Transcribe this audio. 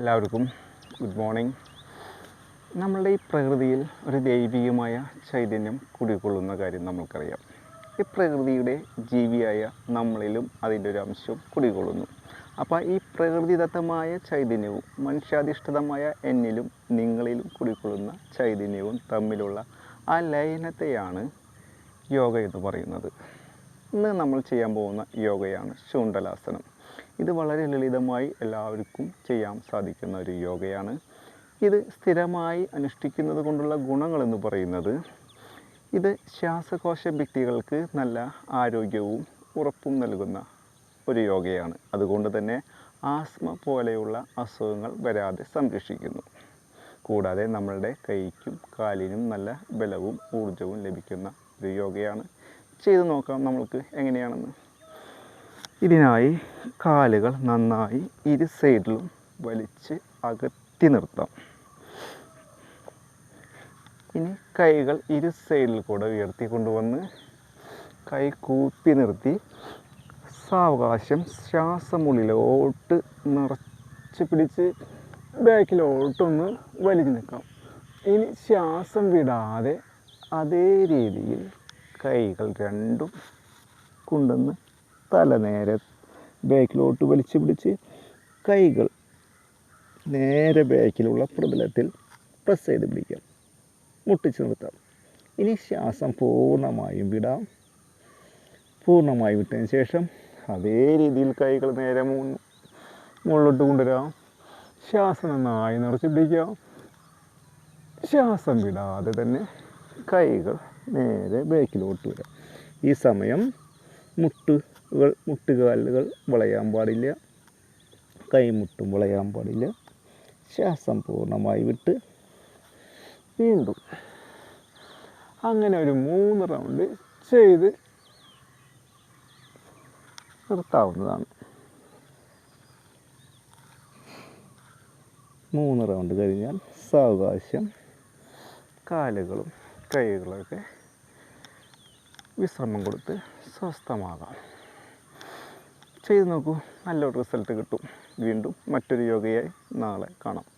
എല്ലാവർക്കും good morning നമ്മളുടെ ഈ പ്രകൃതിയിൽ ഒരു ദൈവികമായ ചൈതന്യം കുടികൊള്ളുന്ന കാര്യം നമുക്കറിയാം ഈ പ്രകൃതിയുടെ ജീവിയായ നമ്മളിലും അതിന്റെ ഒരു അംശം കുടികൊള്ളുന്നു. അപ്പോൾ ഈ പ്രകൃതിദത്തമായ ചൈതന്യവും മനുഷ്യാധിഷ്ഠിതമായ എന്നിലും നിങ്ങളിലും കുടികൊള്ളുന്ന ചൈതന്യവും തമ്മിലുള്ള ആ ലയനത്തെയാണ് യോഗ എന്ന് പറയുന്നത്. ഇന്ന് നമ്മൾ ചെയ്യാൻ പോകുന്ന യോഗയാണ് ശൂണ്ടലാസനം. ഇത് വളരെ ലളിതമായി എല്ലാവർക്കും ചെയ്യാൻ സാധിക്കുന്ന ഒരു യോഗയാണ്. ഇത് സ്ഥിരമായി അനുഷ്ഠിക്കുന്നത് കൊണ്ടുള്ള ഗുണങ്ങളെന്ന് പറയുന്നത് ഇത് ശ്വാസകോശ ഭിത്തികൾക്ക് നല്ല ആരോഗ്യവും ഉറപ്പും നൽകുന്ന ഒരു യോഗയാണ്. അതുകൊണ്ട് തന്നെ ആസ്മ പോലെയുള്ള അസുഖങ്ങൾ വരാതെ സംരക്ഷിക്കുന്നു. കൂടാതെ നമ്മളുടെ കൈക്കും കാലിനും നല്ല ബലവും ഊർജവും ലഭിക്കുന്ന ഒരു യോഗയാണ്. ചെയ്തു നോക്കാം നമ്മൾക്ക് എങ്ങനെയാണെന്ന്. ഇതിനായി കാലുകൾ നന്നായി ഇരു സൈഡിലും വലിച്ച് അകറ്റി നിർത്താം. ഇനി കൈകൾ ഇരു സൈഡിൽ കൂടെ ഉയർത്തി കൊണ്ടുവന്ന് കൈ കൂപ്പി നിർത്തി സാവകാശം ശ്വാസമുള്ളിലോട്ട് നിറച്ച് പിടിച്ച് ബാക്കിലോട്ടൊന്ന് വലിഞ്ഞു നിൽക്കാം. ഇനി ശ്വാസം വിടാതെ അതേ രീതിയിൽ കൈകൾ രണ്ടും കൊണ്ടുവന്ന് തല നേരെ ബാക്കിലോട്ട് വലിച്ചു പിടിച്ച് കൈകൾ നേരെ ബാക്കിലുള്ള പ്രതലത്തിൽ പ്രസ് ചെയ്ത് പിടിക്കാം. മുട്ടിച്ച് നിർത്താം. ഇനി ശ്വാസം പൂർണമായും വിടാം. പൂർണമായി വിട്ടതിന് ശേഷം അതേ രീതിയിൽ കൈകൾ നേരെ മുകളിലോട്ട് കൊണ്ടുവരാം. ശ്വാസം നന്നായി നിറച്ച് പിടിക്കാം. ശ്വാസം വിടാതെ തന്നെ കൈകൾ നേരെ ബാക്കിലോട്ട് വരാം. ഈ സമയം മുട്ടുകൾ മുട്ടുകാലുകൾ വളയാൻ പാടില്ല. കൈമുട്ടും വളയാൻ പാടില്ല. ശ്വാസം പൂർണമായി വിട്ട് വീണ്ടും അങ്ങനെ ഒരു മൂന്ന് റൗണ്ട് ചെയ്ത് നിർത്താവുന്നതാണ്. മൂന്ന് റൗണ്ട് കഴിഞ്ഞാൽ സാവകാശം കാലുകളും കൈകളൊക്കെ വിശ്രമം കൊടുത്ത് സ്വസ്ഥമാകാം. ചെയ്ത് നോക്കൂ. നല്ലൊരു റിസൾട്ട് കിട്ടും. വീണ്ടും മറ്റൊരു യോഗയായി നാളെ കാണാം.